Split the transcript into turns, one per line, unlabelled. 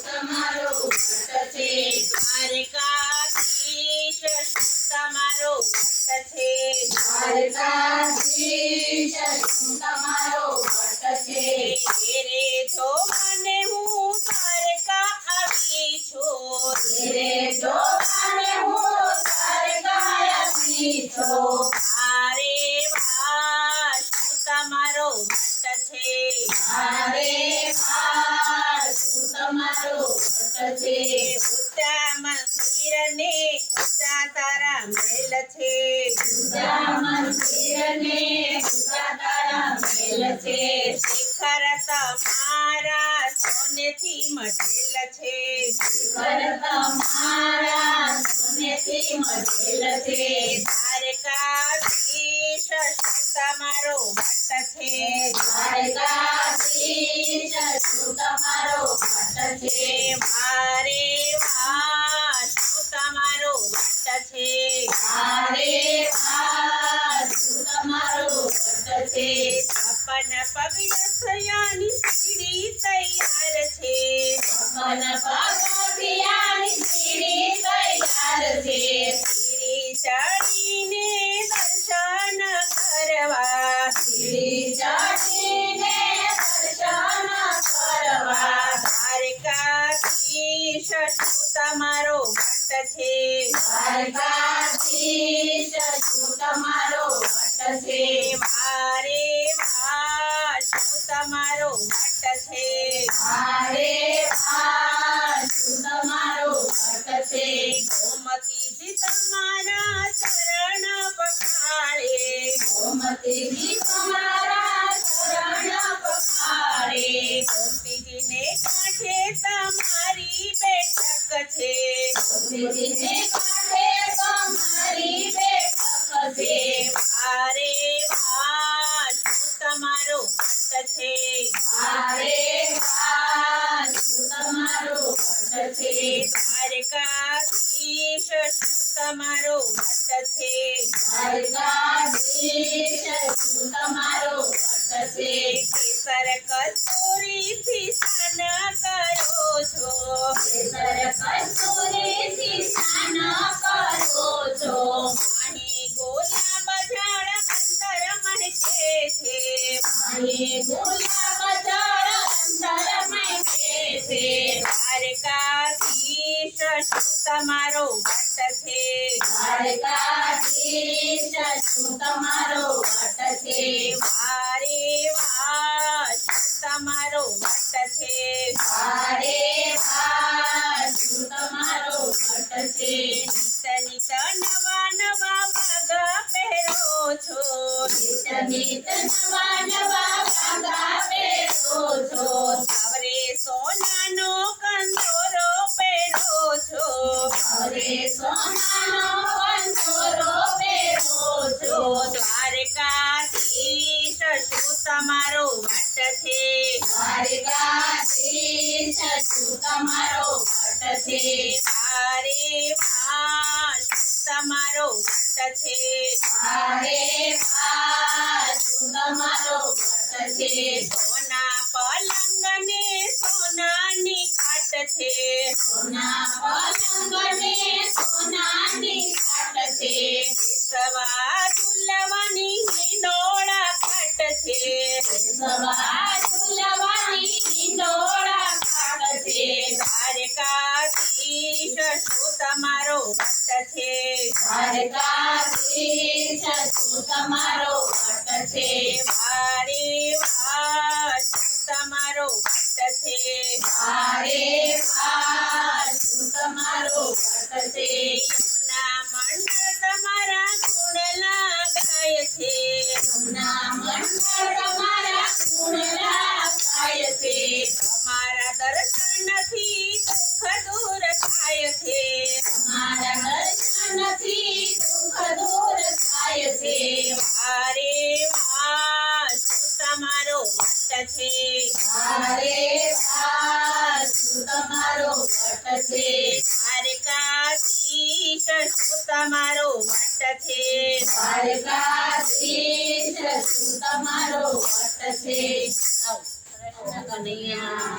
તમારો વટ છે
દ્વારકાધીશ તમારો વટ છે ઘેરે જો મને હું દ્વારકા આવી છું
છે
અરે વાહ, શું તમારો ભટ્ટ છે ઊંચા મંદિર ને તારા મેલ છે.
પૂજા મંદિરને પૂજા તારા મેલ છે.
શિખર તમારા સોનેથી મઢેલ છે.
શિખર તમારા સોનેથી મઢેલ છે.
દ્વારકાધીશ શું તમારો વટ છે.
દ્વારકાધીશ તમારો વટ છે?
દ્વારકાધીશ તમારો વટ છે?
તમારો વટ છે. અરે છે.
શું તમારો વટ છે. દ્વારકાધીશ શું તમારો વટ છે?
દ્વારકાધીશ છે
અહીં ગુલાબ
જળ અંતર મહેકે છે
દ્વારકાધીશ શું તમારો વટ છે?
દ્વારકાધીશ શું તમારો વટ છે?
મારે શું તમારો વટ છે?
વાહ, શું તમારો વટ છે?
છો? સોનાનો કંદોરો પહેરો છો.
અરે સોનાનો કંઠોરો પહેરો
તમારો વટ છે?
દ્વારકાધીશ, શું તમારો છે. અરે તમારો વટ છે.
સોના પલંગને સોનાની ખાટ છે.
સોના પલંગને સોનાની ખાટ છે.
સવા દુલવાની નોળા ખાટ છે.
સવા
વટ છે
દ્વારકાધીશ શું તમારો વટ છે
મારે વાહ તમારો વટ છે
અરે વાહ, શું તમારો વટ છે
ના મંડળ તમારા ગુણ લાગાય છે
ના મંડળ તમારા ગુણ લાગાય છે
તમારા દર્શનથી દુઃખ દૂર વટ છે
વાહ, શું તમારો વટ છે
દ્વારકાધીશ શું તમારો વટ છે
દ્વારકાધીશ શું તમારો વટ છે
કનૈયા